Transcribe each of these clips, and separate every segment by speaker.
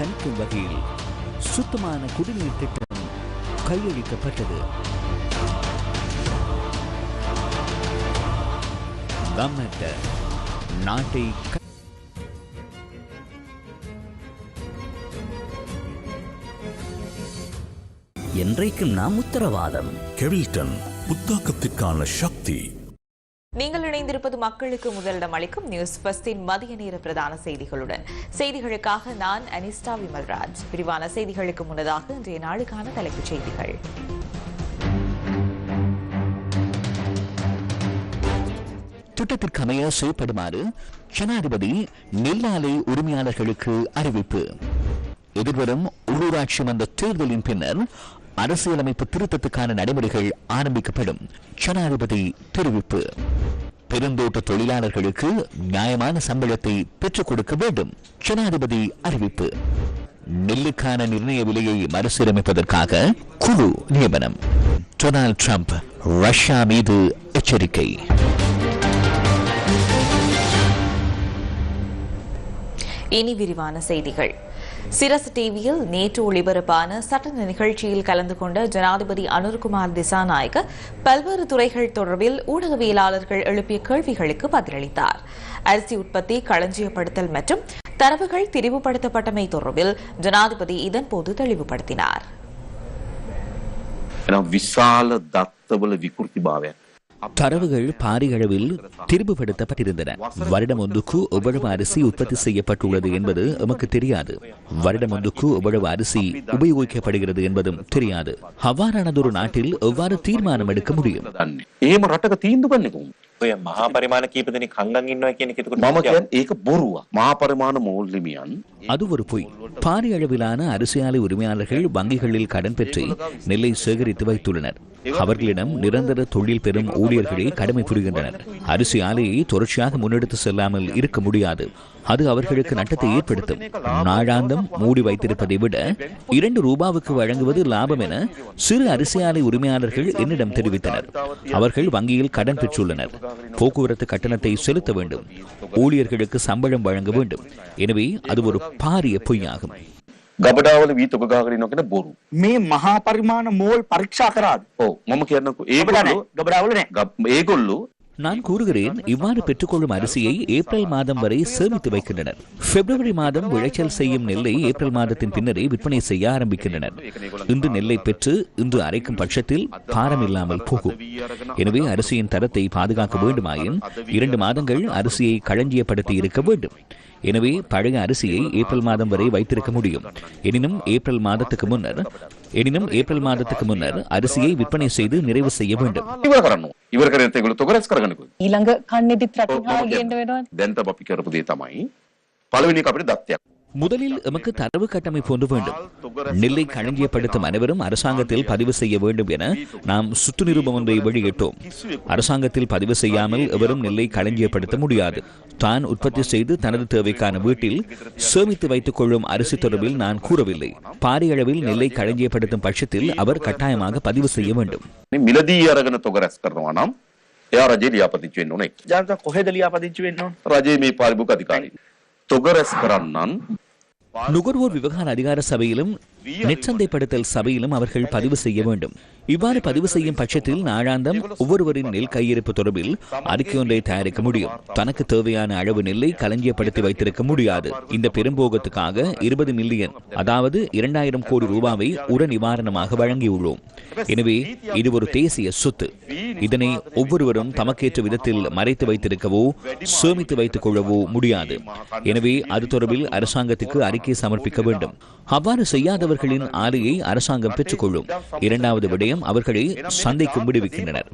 Speaker 1: தணிக்கும் வகையில் சுத்தமான குடிநீர் திட்டம் கையளிக்கப்பட்டது. நாட்டை
Speaker 2: என்றைக்கும் நாம் உத்தரவாதம்.
Speaker 3: கெவில்டன் புத்தாக்கத்திற்கான சக்தி
Speaker 4: மக்களுக்கு முதலிடம் அளிக்கும் நியூஸ் பஸ்டின் மதிய நேர பிரதான செய்திகளுடன். செய்திகளுக்காக நான் அனிஸ்டா விமல்ராஜ். விரிவான செய்திகளுக்கு முன்னதாக இன்றைய நாளுக்கான தலைப்புச் செய்திகள்.
Speaker 1: திட்டத்திற்கு அமைய செயல்படுமாறு ஜனாதிபதி நெல்லாலை உரிமையாளர்களுக்கு அறிவிப்பு. எதிர்வரும் உள்ளூராட்சி மன்ற தேர்தலின் பின்னர் அரசியலமைப்பு திருத்தத்துக்கான நடைமுறைகள் ஆரம்பிக்கப்படும். ஜனாதிபதி தெரிவிப்பு. பெருந்தோட்ட தொழிலாளர்களுக்கு நியாயமான சம்பளத்தை பெற்றுக் கொடுக்க வேண்டும். ஜனாதிபதி அறிவிப்பு. நெல்லுக்கான நிர்ணய விலையை மறுசீரமைப்பதற்காக குழு நியமனம். டொனால்ட் ட்ரம்ப் ரஷ்யா மீது எச்சரிக்கை.
Speaker 4: இனி விரிவான செய்திகள். சிரசு டிவியில் நேற்று ஒளிபரப்பான சட்ட நிகழ்ச்சியில் கலந்து கொண்ட ஜனாதிபதி அனுர்குமார் திசாநாயக்க பல்வேறு துறைகள் தொடர்பில் ஊடகவியலாளர்கள் எழுப்பிய கேள்விகளுக்கு பதிலளித்தார் அரிசி உற்பத்தி களஞ்சியப்படுத்தல் மற்றும் தரவுகள் திரிவுபடுத்தப்பட்டமை தொடர்பில் ஜனாதிபதி இதன்போது தெளிவுபடுத்தினார்
Speaker 5: එනම් විශාල දත්තවල විකෘතිභාවයක්.
Speaker 1: தரவுகள் பாரிய அளவில் திரும்புபடுத்தப்பட்டிருந்தன வருடம் ஒன்றுக்கு எவ்வளவு அரிசி உற்பத்தி செய்யப்பட்டுள்ளது என்பது எமக்கு தெரியாது வருடம் ஒன்றுக்கு எவ்வளவு அரிசி உபயோகிக்கப்படுகிறது என்பதும் தெரியாது அவ்வாறானதொரு நாட்டில் எவ்வாறு தீர்மானம் எடுக்க முடியும்
Speaker 5: දන්නේ. එහෙම රටක තීන්දු කරන්නේ කොහොමද?
Speaker 6: ඔය මහා පරිමාණ කීප දෙනෙක් හංගන් ඉන්නවා කියන එක එතකොට
Speaker 5: මම කියන්නේ ඒක බොරුවක්. මහා පරිමාණ මූල්‍යමියන්
Speaker 1: அது ஒரு பொய். பாரிய அளவிலான அரிசி ஆலை உரிமையாளர்கள் வங்கிகளில் கடன் பெற்று நெல்லை சேகரித்து வைத்துள்ளனர். அவர்களிடம் நிரந்தர தொழில் பெறும் ஊழியர்களே கடமை புரிகின்றனர். அரிசி ஆலையை தொடர்ச்சியாக முன்னெடுத்து செல்லாமல் இருக்க முடியாது. அது அவர்களுக்கு நட்டத்தை ஏற்படுத்தும் நாளாந்தம் மூடி வைத்திருப்பதை விட இரண்டு ரூபாவுக்கு வழங்குவது லாபம் என சிறு அரிசி ஆலை உரிமையாளர்கள் என்னிடம் தெரிவித்தனர் அவர்கள் வங்கியில் கடன் பெற்றுள்ளனர் போக்குவரத்து கட்டணத்தை செலுத்த வேண்டும் ஊழியர்களுக்கு சம்பளம் வழங்க வேண்டும் எனவே அது ஒரு பாரிய பொய்யாகும்
Speaker 5: ගබඩාවල වී තොග ගහගෙන ඉන්නවා කියන බොරු.
Speaker 7: මේ මහා පරිමාණ මෝල් පරීක්ෂා කරාද
Speaker 5: ඔව් මම කියන්නකෝ
Speaker 7: ගබඩා
Speaker 5: ඒගොල්ලෝ
Speaker 7: නෑ ගබඩාවල නෑ
Speaker 5: ගබ්- ඒගොල්ලෝ
Speaker 1: நான் கூறுகிறேன் இவ்வாறு பெற்றுக்கொள்ளும் அரிசியை ஏப்ரல் மாதம் வரை சேமித்து வைக்கின்றனர். பிப்ரவரி மாதம் விளைச்சல் செய்யும் நெல்லை ஏப்ரல் மாதத்தின் பின்னரே விற்பனை செய்ய ஆரம்பிக்கின்றனர். இன்று நெல்லை பெற்று இன்று அரைக்கும் பட்சத்தில் பாரம் இல்லாமல் போகும். எனவே அரிசியின் தரத்தை பாதுகாக்க வேண்டுமாயின் இரண்டு மாதங்கள் அரிசியை களஞ்சியப்படுத்தி இருக்க வேண்டும். எனவே பழைய அரிசியை ஏப்ரல் மாதம் வரை வைத்திருக்க முடியும் எனினும் ஏப்ரல் மாதத்துக்கு முன்னர் எனினும் ஏப்ரல் மாதத்துக்கு முன்னர் அரிசியை விற்பனை செய்து நிறைவு செய்ய வேண்டும்
Speaker 5: இலங்கை கண்ணிதி ඕන. ඉවර කරගෙන ඒගොල්ලෝ තොග රැස් කරගන්නකෝ.
Speaker 8: ඊළඟ කන්නෙදිත්
Speaker 5: ඔව්,
Speaker 8: රටින්
Speaker 5: මම
Speaker 8: හා ගේන්න
Speaker 5: කියන්නම්.
Speaker 8: වෙනවා
Speaker 5: දැන් තම අපි කරපු දේ තමයි පළවෙනි එක අපිට දත්තයක්.
Speaker 1: முதலில் எமக்கு தரவு கட்டமைப்பு ஒன்று வேண்டும் நெல்லை களஞ்சியப்படுத்தும் அனைவரும் அரசாங்கத்தில் பதிவு செய்ய வேண்டும் என நாம் சுற்று நிருபம் ஒன்றை வெளியிட்டோம் அரசாங்கத்தில் பதிவு செய்யாமல் எவரும் நெல்லை களஞ்சியப்படுத்த முடியாது தான் உற்பத்தி செய்து தனது தேவைக்கான வீட்டில் சேமித்து வைத்துக் கொள்ளும் அரிசி தொடர்பில் நான் கூறவில்லை பாரிய அளவில் நெல்லை களஞ்சியப்படுத்தும் பட்சத்தில் அவர் கட்டாயமாக பதிவு செய்ய வேண்டும்
Speaker 5: මේ මිලදී අරගෙන තොග රැස් කරනවා නම් එයා රජේ ලියාපදිංචි වෙන්න ඕනේ.
Speaker 7: ජනත කොහෙද ලියාපදිංචි වෙන්න ඕන
Speaker 5: රජයේ මේ පාරිභෝගික අධිකාරී.
Speaker 1: நுகர்வோர் விவகார அதிகார சபையிலும் நெச்சந்தைப்படுத்தல் சபையிலும் அவர்கள் பதிவு செய்ய வேண்டும். இவ்வாறு பதிவு செய்யும் பட்சத்தில் நாளாந்தம் ஒவ்வொருவரின் நெல் கையிருப்பு தொடர்பில் அறிக்கை ஒன்றை தயாரிக்க முடியும். தனக்கு தேவையான அளவு நெல்லை களஞ்சியப்படுத்தி வைத்திருக்க முடியாது. இந்த பெரும்போகத்துக்காக இருபது மில்லியன் அதாவது இரண்டாயிரம் கோடி ரூபாவை உர நிவாரணமாக வழங்கியுள்ளோம். எனவே இது ஒரு தேசிய சொத்து. இதனை ஒவ்வொருவரும் தமக்கேற்ற விதத்தில் மறைத்து வைத்திருக்கவோ சேமித்து வைத்துக் கொள்ளவோ முடியாது. எனவே அது தொடர்பில் அரசாங்கத்துக்கு அறிக்கை சமர்ப்பிக்க வேண்டும். அவ்வாறு செய்யாத செய்யாதவர்களின் ஆலையை அரசாங்கம் பெற்றுக்கொள்ளும். இரண்டாவது விடயம் அவர்களை சந்தைக்கு விடுவிக்கின்றனர்.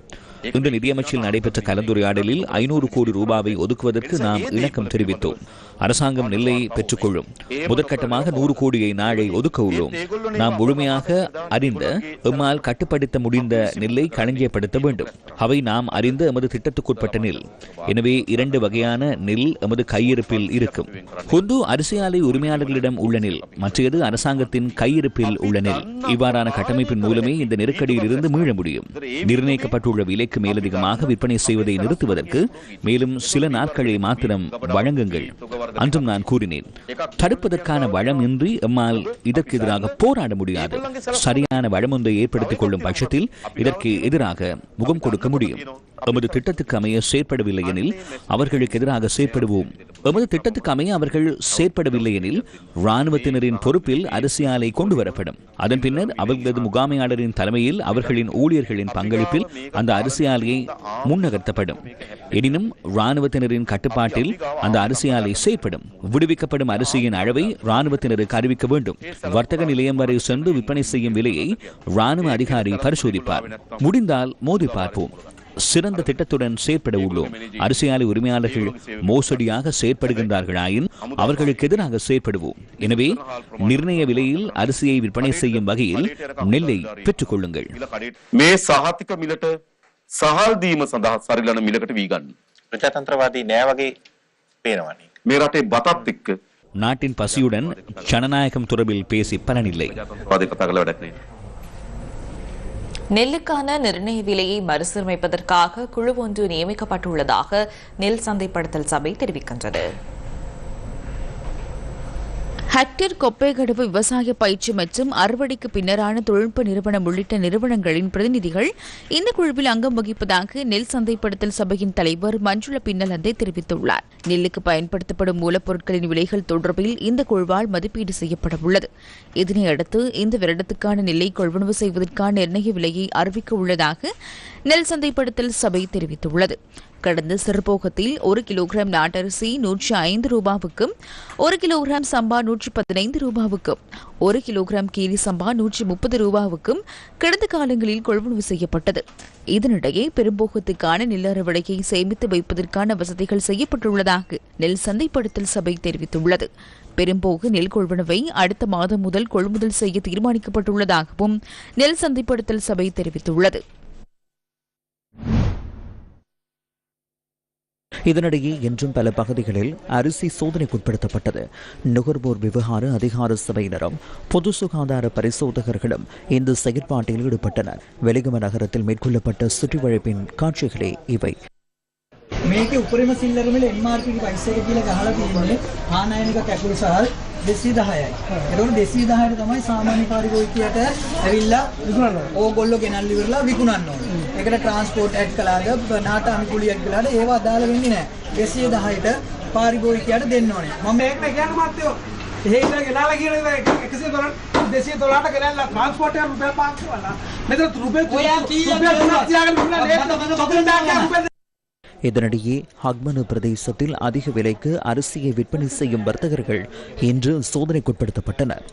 Speaker 1: இன்று நிதியமைச்சில் நடைபெற்ற கலந்துரையாடலில் ஐநூறு கோடி ரூபாவை ஒதுக்குவதற்கு நாம் இணக்கம் தெரிவித்தோம். அரசாங்கம் நெல்லை பெற்றுக்கொள்ளும். முதற்கட்டமாக நூறு கோடியை நாளை ஒதுக்க உள்ளோம். நாம் முழுமையாக அறிந்த எம்மால் கட்டுப்படுத்த முடிந்த நெல்லை களஞ்சியப்படுத்த வேண்டும். அவை நாம் அறிந்த எமது திட்டத்துக்குட்பட்ட நெல். எனவே இரண்டு வகையான நெல் எமது கையிருப்பில் இருக்கும். ஒன்று அரிசி ஆலை உரிமையாளர்களிடம் உள்ள நெல் மற்றது அரசாங்கத்தின் கையிருப்பில் உள்ள நெல். இவ்வாறான கட்டமைப்பின் மூலமே இந்த நெருக்கடியில் இருந்து மீள முடியும். நிர்ணயிக்கப்பட்டுள்ள விலைக்கு அளவிற்கு மேலதிகமாக விற்பனை செய்வதை நிறுத்துவதற்கு மேலும் சில நாட்களை மாத்திரம் வழங்குங்கள். அன்றும் நான் கூறினேன் தடுப்பதற்கான வளம் இன்றி எம்மால் இதற்கு எதிராக போராட முடியாது. சரியான வளம் ஒன்றை ஏற்படுத்திக் கொள்ளும் பட்சத்தில் இதற்கு எதிராக முகம் கொடுக்க முடியும். எமது திட்டத்துக்கு அமைய செயற்படவில்லை எனில் அவர்களுக்கு எதிராக செயற்படுவோம். எமது திட்டத்துக்கு அமைய அவர்கள் செயற்படவில்லை எனில் இராணுவத்தினரின் பொறுப்பில் அரசியலை கொண்டு வரப்படும் அதன் பின்னர் அவர்களது முகாமையாளரின் தலைமையில் அவர்களின் ஊழியர்களின் பங்களிப்பில் அந்த அரசியலையை முன்னகர்த்தப்படும். எனினும் இராணுவத்தினரின் கட்டுப்பாட்டில் அந்த அரசியலை செயற்படும். விடுவிக்கப்படும் அரிசியின் அளவை இராணுவத்தினருக்கு அறிவிக்க வேண்டும். வர்த்தக நிலையம் வரை சென்று விற்பனை செய்யும் விலையை இராணுவ அதிகாரி பரிசோதிப்பார். முடிந்தால் மோதி பார்ப்போம். சிறந்த திட்டத்துடன் செயற்பட உள்ளோம் அரசியலை உரிமையாளர்கள் மோசடியாக செயற்படுகின்றார்களாயின் அவர்களுக்கு எதிராக செயற்படுவோம் எனவே நிர்ணய விலையில் அரிசியை விற்பனை செய்யும் வகையில் நெல்லை பெற்றுக் கொள்ளுங்கள்
Speaker 5: මේ සහතික මිලට සහල් දීම සඳහා සරිලන මිලකට වී ගන්න.
Speaker 6: ප්‍රජාතන්ත්‍රවාදී නෑ වගේ පේනවනේ.
Speaker 5: මේ රටේ බතත් එක්ක
Speaker 1: நாட்டின் பசியுடன் ஜனநாயகம் தொடர்பில் பேசி பலனில்லை
Speaker 4: நெல்லுக்கான நிர்ணய விலையை மறுசீரமைப்பதற்காக குழு ஒன்று நியமிக்கப்பட்டுள்ளதாக நெல் சந்தைப்படுத்தல் சபை தெரிவிக்கின்றது.
Speaker 8: ஹெக்டேர் கொப்பைகடவு விவசாய பயிற்சி மற்றும் அறுவடைக்கு பின்னரான தொழில்நுட்ப நிறுவனம் உள்ளிட்ட நிறுவனங்களின் பிரதிநிதிகள் இந்த குழுவில் அங்கம் வகிப்பதாக நெல் சந்தைப்படுத்தல் சபையின் தலைவர் மஞ்சுள பின்னலந்தை தெரிவித்துள்ளார். நெல்லுக்கு பயன்படுத்தப்படும் மூலப்பொருட்களின் விலைகள் தொடர்பில் இந்த குழுவால் மதிப்பீடு செய்யப்பட உள்ளது. இதனையடுத்து இந்த வருடத்துக்கான நெல்லை கொள்வனவு செய்வதற்கான நிர்ணய விலையை அறிவிக்க உள்ளதாக நெல் சந்தைப்படுத்தல் சபை தெரிவித்துள்ளது. கடந்த சிறுபோகத்தில் ஒரு கிலோகிராம் நாட்டரிசி நூற்றி ஐந்து ரூபாவுக்கும் ஒரு கிலோகிராம் சம்பா நூற்றி பதினைந்து ரூபாவுக்கும் ஒரு கிலோகிராம் கீரி சம்பா நூற்றி முப்பது ரூபாவுக்கும் கடந்த காலங்களில் கொள்வனவு செய்யப்பட்டது. இதனிடையே பெரும்போகத்துக்கான நெல் அறுவடையை சேமித்து வைப்பதற்கான வசதிகள் செய்யப்பட்டுள்ளதாக நெல் சந்தைப்படுத்தல் சபை தெரிவித்துள்ளது. பெரும்போக நெல் கொள்வனவை அடுத்த மாதம் முதல் கொள்முதல் செய்ய தீர்மானிக்கப்பட்டுள்ளதாகவும் நெல் சந்தைப்படுத்தல் சபை தெரிவித்துள்ளது.
Speaker 9: இதனிடையே இன்றும் பல பகுதிகளில் அரிசி சோதனைக்குட்படுத்தப்பட்டது. நுகர்வோர் விவகார அதிகார சபையினரும் பொது சுகாதார பரிசோதகர்களும் இந்த செயற்பாட்டில் ஈடுபட்டனர். வெலிகம நகரத்தில் மேற்கொள்ளப்பட்ட சுற்றிவளைப்பின் காட்சிகளே இவை.
Speaker 10: මේකේ උපරිම සිල්ලරමල MRP ප්‍රයිස් එක කියලා ගහලා තියෙන්නේ ආනයනික කැකුළු සහල් 210යි. ඒතකොට 210ට තමයි සාමාන්‍ය පාරිභෝගිකයට ඇවිල්ලා විකුණන්න ඕනේ. ඕගොල්ලෝ ගෙනල්ලි ඉවරලා විකුණන්න ඕනේ. ඒකට ට්‍රාන්ස්පෝර්ට් ඇඩ් කළාද නාට අනුකූලියක් කළාද ඒව අදාළ වෙන්නේ නැහැ. 210ට පාරිභෝගිකයට දෙන්න ඕනේ. මම මේක කියන්න මාත්‍යෝ එහෙ ඉඳලා ගෙනාලා කියන 112 212ට ගෙනල්ලා ට්‍රාන්ස්පෝර්ට් එක රුපියල් 500 වලා. මෙතන රුපියල් ඔයා කීයක් තියාගෙන ඉන්නවා
Speaker 9: இதனிடையே ஹக்மனு பிரதேசத்தில் அதிக விலைக்கு அரிசியை விற்பனை செய்யும் வர்த்தகர்கள் இன்று சோதனைக்குட்படுத்தப்பட்டனர்.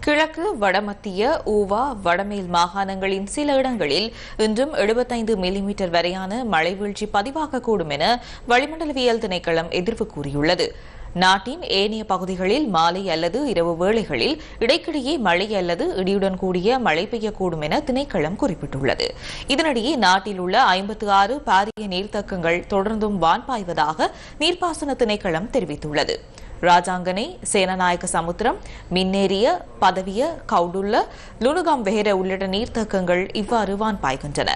Speaker 4: கிழக்கு வடமத்திய ஊவா வடமேல் மாகாணங்களின் சில இடங்களில் இன்றும் 75 மில்லிமீட்டர் வரையான மழை வீழ்ச்சி பதிவாகக்கூடும் என வளிமண்டலவியல் திணைக்களம் எதிர்வு கூறியுள்ளது. நாட்டின் ஏனைய பகுதிகளில் மாலை அல்லது இரவு வேளைகளில் இடைக்கிடையே மழை அல்லது இடியுடன் கூடிய மழை பெய்யக்கூடும் என திணைக்களம் குறிப்பிட்டுள்ளது. இதனிடையே நாட்டில் உள்ள ஐம்பத்து ஆறு பாரிய நீர்த்தக்கங்கள் தொடர்ந்தும் வான் பாய்வதாக நீர்ப்பாசன திணைக்களம் தெரிவித்துள்ளது. ராஜாங்கனை சேனநாயக்க சமுத்திரம் மின்னேரிய பதவிய கவுடுள்ள லுணுகாம் வெஹர உள்ளிட்ட நீர்த்தக்கங்கள் இவ்வாறு வான் பாய்கின்றன.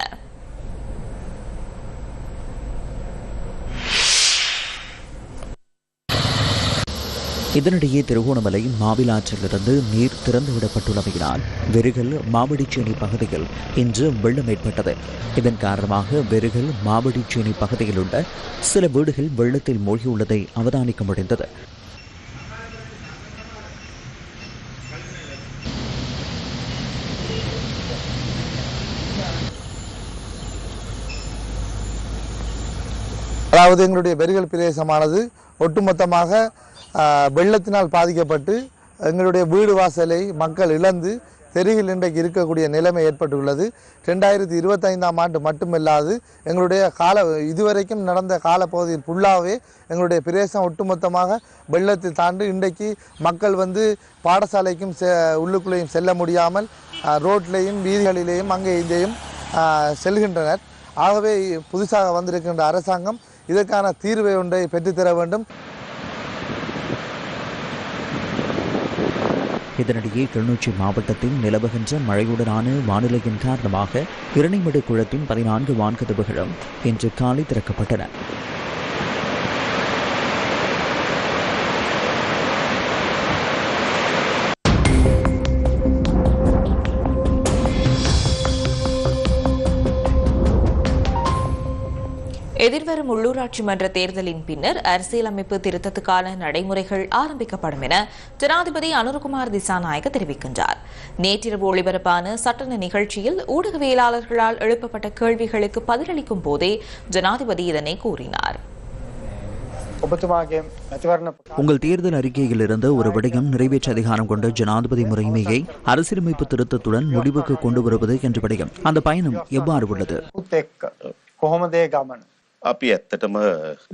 Speaker 9: இதனிடையே திருகோணமலை மாவிலாற்றிலிருந்து நீர் திறந்துவிடப்பட்டுள்ளமையினால் வெறுகல் மாவடிச்சேனி பகுதியில் இன்று வெள்ளம் ஏற்பட்டது. இதன் காரணமாக வெறுகல் மாவடிச்சேனி பகுதியில் உள்ள சில வீடுகள் வெள்ளத்தில் மூழ்கியுள்ளதை அவதானிக்க முடிந்தது.
Speaker 11: அதாவது எங்களுடைய வெறுகல் பிரதேசமானது ஒட்டுமொத்தமாக வெள்ளத்தினால் பாதிக்கப்பட்டு எங்களுடைய வீடு வாசலை மக்கள் இழந்து தெருவில் இன்றைக்கு இருக்கக்கூடிய நிலைமை ஏற்பட்டுள்ளது. ரெண்டாயிரத்தி இருபத்தைந்தாம் ஆண்டு மட்டுமில்லாது எங்களுடைய கால இதுவரைக்கும் நடந்த காலப்பகுதியில் ஃபுல்லாகவே எங்களுடைய பிரதேசம் ஒட்டுமொத்தமாக வெள்ளத்தை தாண்டி இன்றைக்கு மக்கள் வந்து பாடசாலைக்கும் செ உள்ளுக்குள்ளேயும் செல்ல முடியாமல் ரோட்லேயும் வீதிகளிலேயும் அங்கே இங்கேயும் செல்கின்றனர். ஆகவே புதுசாக வந்திருக்கின்ற அரசாங்கம் இதற்கான தீர்வை ஒன்றை பெற்றுத்தர வேண்டும்.
Speaker 9: இதனிடையே கிளிநொச்சி மாவட்டத்தில் நிலவுகின்ற மழையுடனான வானிலையின் காரணமாக இரணைமடு குளத்தின் பதினான்கு வான்கதவுகளும் இன்று காலை திறக்கப்பட்டன.
Speaker 4: எதிர்வரும் உள்ளூராட்சி மன்ற தேர்தலின் பின்னர் அரசியலமைப்பு திருத்தத்துக்கான நடைமுறைகள் ஆரம்பிக்கப்படும் என ஜனாதிபதி அனுர்குமார் திசாநாயக்க தெரிவிக்கின்றார். நேற்றிரவு ஒளிபரப்பான சட்டன நிகழ்ச்சியில் ஊடகவியலாளர்களால் எழுப்பப்பட்ட கேள்விகளுக்கு பதிலளிக்கும் போதே ஜனாதிபதி இதனை கூறினார்.
Speaker 9: உங்கள் தேர்தல் அறிக்கையிலிருந்து ஒரு விடயம் நிறைவேற்ற அதிகாரம் கொண்ட ஜனாதிபதி முறைமையை அரசியலமைப்பு திருத்தத்துடன் முடிவுக்கு கொண்டு வருவது என்ற விடயம். அந்த பயணம் எவ்வாறு உள்ளது?
Speaker 5: අපි ඇත්තටම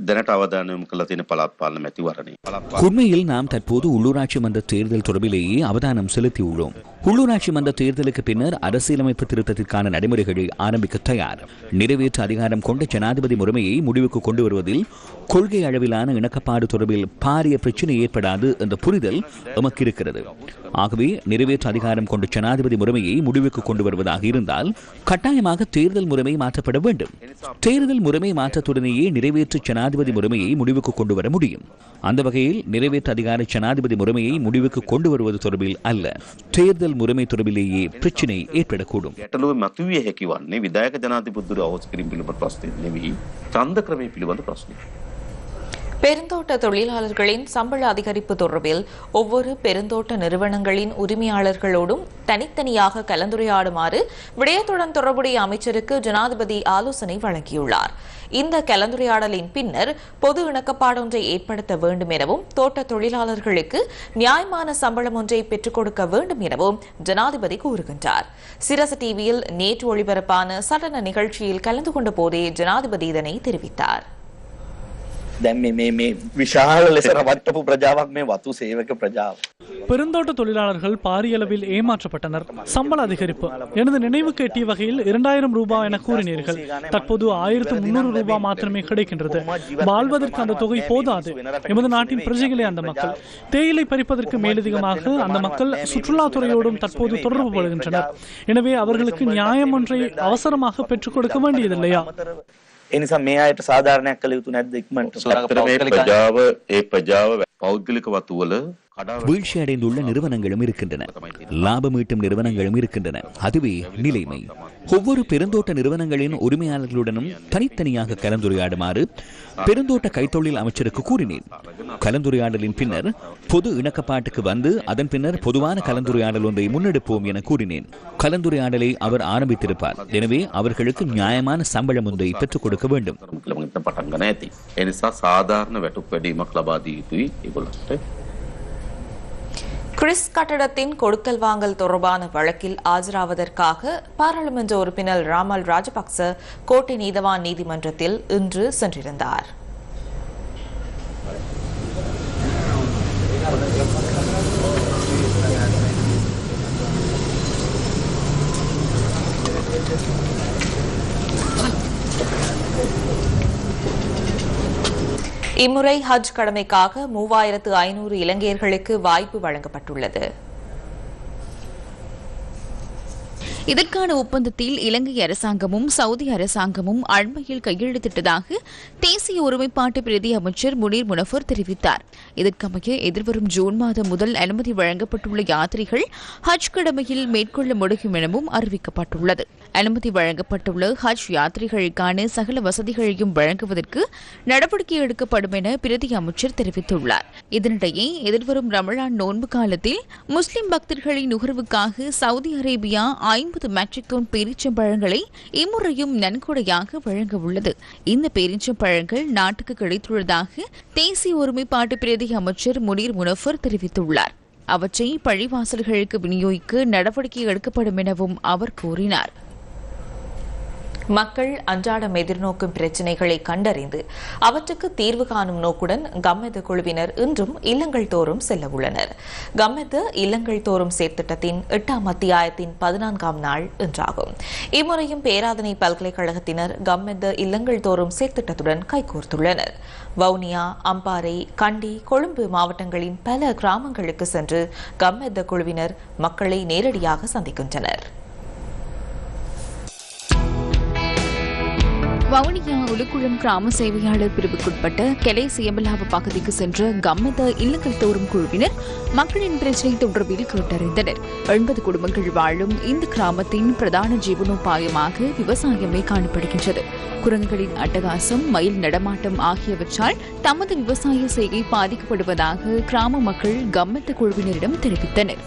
Speaker 5: දැනට අවධානයම කළ තියෙන පළාත් පාලන මැතිවරණය. පළාත් පාලන
Speaker 1: உண்மையில் நாம் தற்போது உள்ளூராட்சி மன்ற தேர்தல் தொடர்பிலேயே அவதானம் செலுத்தியுள்ளோம் உள்ளூராட்சி மன்ற தேர்தலுக்கு பின்னர் அரசியலமைப்பு திருத்தத்திற்கான நடைமுறைகளை ஆரம்பிக்க தயார். நிறைவேற்று அதிகாரம் கொண்ட ஜனாதிபதி முறைமையை முடிவுக்கு கொண்டு வருவதில் கொள்கை அளவிலான இணக்கப்பாடு தொடர்பில் பாரிய பிரச்சினை ஏற்படாது என்ற புரிதல் எமக்கு இருக்கிறது ஆகவே நிறைவேற்று அதிகாரம் கொண்ட ஜனாதிபதி முறைமையை முடிவுக்கு கொண்டு வருவதாக இருந்தால் கட்டாயமாக தேர்தல் முறைமை மாற்றப்பட வேண்டும். தேர்தல் முறைமை மாற்றத்துடனேயே நிறைவேற்று ஜனாதிபதி முறைமையை முடிவுக்கு கொண்டு வர முடியும். அந்த வகையில் நிறைவேற்று அதிகார ஜனாதிபதி முறைமையை முடிவுக்கு கொண்டு வருவது தொடர்பில் அல்ல. தேர்தல் முறைமை தொடர்பிலேயே பிரச்சினை ஏற்படக்கூடும்
Speaker 5: ගැටලුව මතුවිය හැකි වන්නේ විදායක ජනාධිපතිතුරු අවශ්‍ය කිරීම පිළිබඳ ප්‍රශ්නය නෙවෙයි ඡන්ද ක්‍රමය පිළිබඳ ප්‍රශ්නය.
Speaker 4: பெருந்தோட்ட தொழிலாளர்களின் சம்பள அதிகரிப்பு தொடர்பில் ஒவ்வொரு பெருந்தோட்ட நிறுவனங்களின் உரிமையாளர்களோடும் தனித்தனியாக கலந்துரையாடுமாறு விடயத்துடன் தொடர்புடைய அமைச்சருக்கு ஜனாதிபதி ஆலோசனை வழங்கியுள்ளார். இந்த கலந்துரையாடலின் பின்னர் பொது இணக்கப்பாடொன்றை ஏற்படுத்த வேண்டும் எனவும் தோட்ட தொழிலாளர்களுக்கு நியாயமான சம்பளம் ஒன்றை பெற்றுக் கொடுக்க வேண்டும் எனவும் ஜனாதிபதி கூறுகின்றார். சிரச டிவியில் நேற்று ஒளிபரப்பான சடன நிகழ்ச்சியில் கலந்து கொண்ட போதே ஜனாதிபதி இதனை தெரிவித்தார்.
Speaker 7: දැන් මේ මේ මේ විශාල ලෙස රවට්ටපු ප්‍රජාවක් මේ වතු සේවක ප්‍රජාව.
Speaker 12: பெருந்தோட்ட தொழிலாளர்கள் பாரிய அளவில் ஏமாற்றப்பட்டனர் சம்பள அதிகரிப்பு எனது நினைவுக்கு எட்டிய வகையில் இரண்டாயிரம் ரூபாய் என கூறினீர்கள் தற்போது ஆயிரத்து முன்னூறு ரூபாய் மாத்திரமே கிடைக்கின்றது வாழ்வதற்கு அந்த தொகை போதாது எமது நாட்டின் பிரஜைகளே அந்த மக்கள் தேயிலை பறிப்பதற்கு மேலதிகமாக அந்த மக்கள் சுற்றுலாத்துறையோடும் தற்போது தொடர்பு கொள்கின்றனர் எனவே அவர்களுக்கு நியாயம் ஒன்றை அவசரமாக பெற்றுக் கொடுக்க வேண்டியதில்லையா
Speaker 7: එනිසා මේ අයට සාධාරණයක් කළ යුතු නැද්ද ඉක්මනට?
Speaker 5: ප්‍රජාව ඒ ප්‍රජාව පෞද්ගලික වතුවල வீழ்ச்சி
Speaker 1: அடைந்துள்ள நிறுவனங்களும் இருக்கின்றன. லாபம் ஈட்டும் நிறுவனங்களும் இருக்கின்றன. அதுவே நிலைமை. ஒவ்வொரு பெருந்தோட்ட நிறுவனங்களின் உரிமையாளர்களுடனும் தனித்தனியாக கலந்துரையாடுமாறு பெருந்தோட்ட கைத்தொழில் அமைச்சருக்கு கூறினேன். கலந்துரையாடலின் பின்னர் பொது இணக்கப்பாட்டுக்கு வந்து அதன் பின்னர் பொதுவான கலந்துரையாடல் ஒன்றை முன்னெடுப்போம் என கூறினேன். கலந்துரையாடலை அவர் ஆரம்பித்திருப்பார். எனவே அவர்களுக்கு நியாயமான சம்பளம் ஒன்றை பெற்றுக் கொடுக்க வேண்டும்.
Speaker 5: சாதாரண
Speaker 4: கிறிஸ் கட்டடத்தின் கொடுக்கல் வாங்கல் தொடர்பான வழக்கில் ஆஜராவதற்காக பாராளுமன்ற உறுப்பினர் ராமல் ராஜபக்ச கோட்டை நீதவான் நீதிமன்றத்தில் இன்று சென்றிருந்தார். இம்முறை ஹஜ் கடமைக்காக மூவாயிரத்து ஐநூறு இலங்கையர்களுக்கு வாய்ப்பு வழங்கப்பட்டுள்ளது.
Speaker 8: இதற்கான ஒப்பந்தத்தில் இலங்கை அரசாங்கமும் சவுதி அரசாங்கமும் அண்மையில் கையெழுத்திட்டதாக தேசிய ஒருமைப்பாட்டு பிரதி அமைச்சர் முனீர் முனஃபர் தெரிவித்தார். இதற்கமைய எதிர்வரும் ஜூன் மாதம் முதல் அனுமதி வழங்கப்பட்டுள்ள யாத்திரைகள் ஹஜ் கடமையில் மேற்கொள்ள முடியும் எனவும் அறிவிக்கப்பட்டுள்ளது. அனுமதி வழங்கப்பட்டுள்ள ஹஜ் யாத்திரைகளுக்கான சகல வசதிகளையும் வழங்குவதற்கு நடவடிக்கை எடுக்கப்படும் என பிரதி அமைச்சர் தெரிவித்துள்ளார். இதனிடையே எதிர்வரும் ரமலான் நோன்பு காலத்தில் முஸ்லிம் பக்தர்களின் நுகர்வுக்காக சவுதி அரேபியா ஐம்பது மெட்ரிக் டன் பேரிச்சம்பழங்களை இம்முறையும் நன்கொடையாக வழங்க உள்ளது. இந்த பேரிச்சம்பழங்கள் நாட்டுக்கு கிடைத்துள்ளதாக தேசிய ஒருமைப்பாட்டு பிரதி அமைச்சர் முனீர் முனஃபர் தெரிவித்துள்ளார். அவற்றை பழிவாசல்களுக்கு விநியோகிக்க நடவடிக்கை எடுக்கப்படும் எனவும் அவர் கூறினார்.
Speaker 4: மக்கள் அன்றாடம் எதிர்நோக்கும் பிரச்சினைகளை கண்டறிந்து அவற்றுக்கு தீர்வு காணும் நோக்குடன் கம்மெத குழுவினர் இன்றும் இல்லங்கள் தோறும் செல்ல உள்ளனர். கம்மெத இல்லங்கள் தோறும் சேர்த்திட்டத்தின் எட்டாம் அத்தியாயத்தின் பதினான்காம் நாள் இன்றாகும். இம்முறையும் பேராதனை பல்கலைக்கழகத்தினர் கம்மெத இல்லங்கள் தோறும் சேர்த்திட்டத்துடன் கைகோர்த்துள்ளனர். வவுனியா அம்பாறை கண்டி கொழும்பு மாவட்டங்களின் பல கிராமங்களுக்கு சென்று கம்மெத குழுவினர் மக்களை நேரடியாக சந்திக்கின்றனர்.
Speaker 8: வவுனியா உலுக்குளம் கிராம சேவையாளர் பிரிவுக்குட்பட்ட கெலை சியம்பலாவு பகுதிக்கு சென்ற கம்மத இல்லங்கள் தோறும் குழுவினர் மக்களின் பிரச்சினை தொடர்பில் கேட்டறிந்தனர். எண்பது குடும்பங்கள் வாழும் இந்த கிராமத்தின் பிரதான ஜீவனோபாயமாக விவசாயமே காணப்படுகின்றது. குரங்குகளின் அட்டகாசம் மயில் நடமாட்டம் ஆகியவற்றால் தமது விவசாய செய்கை பாதிக்கப்படுவதாக கிராம மக்கள் கம்மத்த குழுவினரிடம் தெரிவித்தனர்.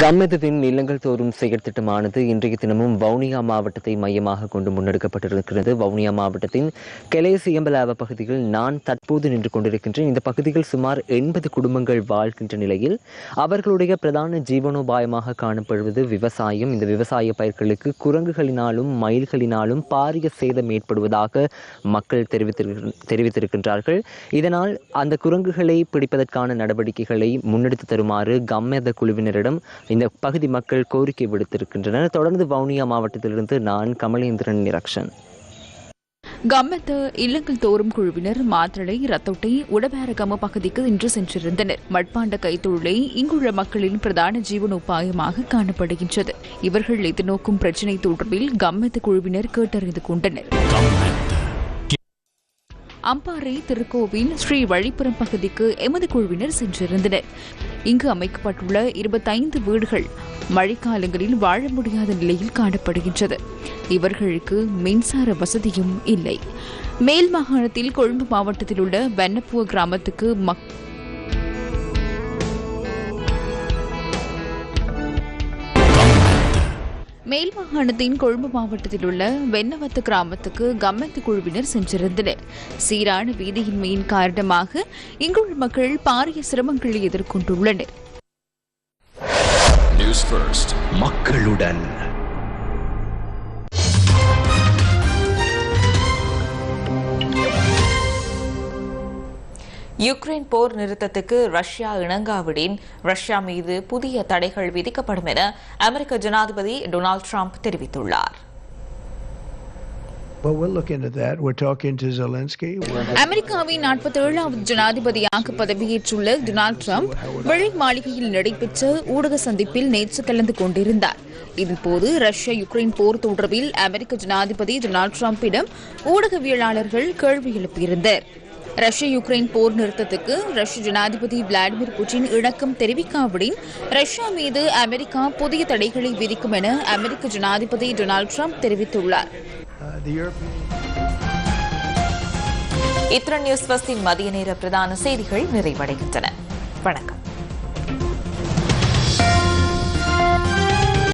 Speaker 13: கம்மெதவின் இல்லங்கள் தோறும் செயற்திட்டமானது இன்றைய தினமும் வவுனியா மாவட்டத்தை மையமாக கொண்டு முன்னெடுக்கப்பட்டிருக்கிறது. வவுனியா மாவட்டத்தின் கெலேசியம்பலாவ பகுதியில் நான் தற்போது நின்று கொண்டிருக்கின்றேன். இந்த பகுதியில் சுமார் எண்பது குடும்பங்கள் வாழ்கின்ற நிலையில் அவர்களுடைய பிரதான ஜீவனோபாயமாக காணப்படுவது விவசாயம். இந்த விவசாய பயிர்களுக்கு குரங்குகளினாலும் மயில்களினாலும் பாரிய சேதம் ஏற்படுவதாக மக்கள் தெரிவித்திரு தெரிவித்திருக்கின்றார்கள். இதனால் அந்த குரங்குகளை பிடிப்பதற்கான நடவடிக்கைகளை முன்னெடுத்து தருமாறு கம்மெத குழுவினரிடம் இந்த பகுதி மக்கள் கோரிக்கை விடுத்திருக்கின்றனர். தொடர்ந்து வவுனியா மாவட்டத்திலிருந்து நான் கமலேந்திரன் நிரக்ஷன்.
Speaker 8: கம்மத்த இல்லங்கள் தோறும் குழுவினர் மாத்திரை ரத்தொட்டை உடபேரகம பகுதிக்கு இன்று சென்றிருந்தனர். மட்பாண்ட கைத்தொழிலை இங்குள்ள மக்களின் பிரதான ஜீவனோபாயமாக காணப்படுகின்றது. இவர்கள் எதிர்நோக்கும் பிரச்சினை தொடர்பில் கம்மத்த குழுவினர் கேட்டறிந்து கொண்டனர். அம்பாறை திருக்கோவில் ஸ்ரீ வழிப்புறம் பகுதிக்கு எமது குழுவினர் சென்றிருந்தனர். இங்கு அமைக்கப்பட்டுள்ள இருபத்தைந்து வீடுகள் மழைக்காலங்களில் வாழ முடியாத நிலையில் காணப்படுகின்றது. இவர்களுக்கு மின்சார வசதியும் இல்லை. மேல் மாகாணத்தில் கொழும்பு மாவட்டத்தில் உள்ள வெண்ணப்புவ கிராமத்துக்கு மக் மேல் மாகாணத்தின் கொழும்பு மாவட்டத்தில் உள்ள வென்னவத்து கிராமத்துக்கு கம்மத்து குழுவினர் சென்றிருந்தனர். சீரான வீதியின்மையின் காரணமாக இங்குள்ள மக்கள் பாரிய சிரமங்களை எதிர்கொண்டுள்ளனர்.
Speaker 3: மக்களுடன்
Speaker 4: யுக்ரைன் போர் நிறுத்தத்துக்கு ரஷ்யா இணங்காவிடின் ரஷ்யா மீது புதிய தடைகள் விதிக்கப்படும் என அமெரிக்க ஜனாதிபதி டொனால்டு ட்ரம்ப் தெரிவித்துள்ளார்.
Speaker 8: அமெரிக்காவின் நாற்பத்தி ஏழாவது ஜனாதிபதியாக பதவியேற்றுள்ள டொனால்டு ட்ரம்ப் வெள்ளை மாளிகையில் நடைபெற்ற ஊடக சந்திப்பில் நேற்று கலந்து கொண்டிருந்தார். இதன்போது ரஷ்யா யுக்ரைன் போர் தொடர்பில் அமெரிக்க ஜனாதிபதி டொனால்டு ட்ரம்பிடம் ஊடகவியலாளர்கள் கேள்வி எழுப்பியிருந்தனர். ரஷ்ய யுக்ரைன் போர் நிறுத்தத்துக்கு ரஷ்ய ஜனாதிபதி விளாடிமிர் புட்டின் இணக்கம் தெரிவிக்காவிடின் ரஷ்யா மீது அமெரிக்கா புதிய தடைகளை விதிக்கும் என அமெரிக்க ஜனாதிபதி டொனால்டு ட்ரம்ப் தெரிவித்துள்ளார்.
Speaker 14: uh,
Speaker 4: நியூஸ் மதிய நேர பிரதான செய்திகள் நிறைவடைகின்றன. வணக்கம்.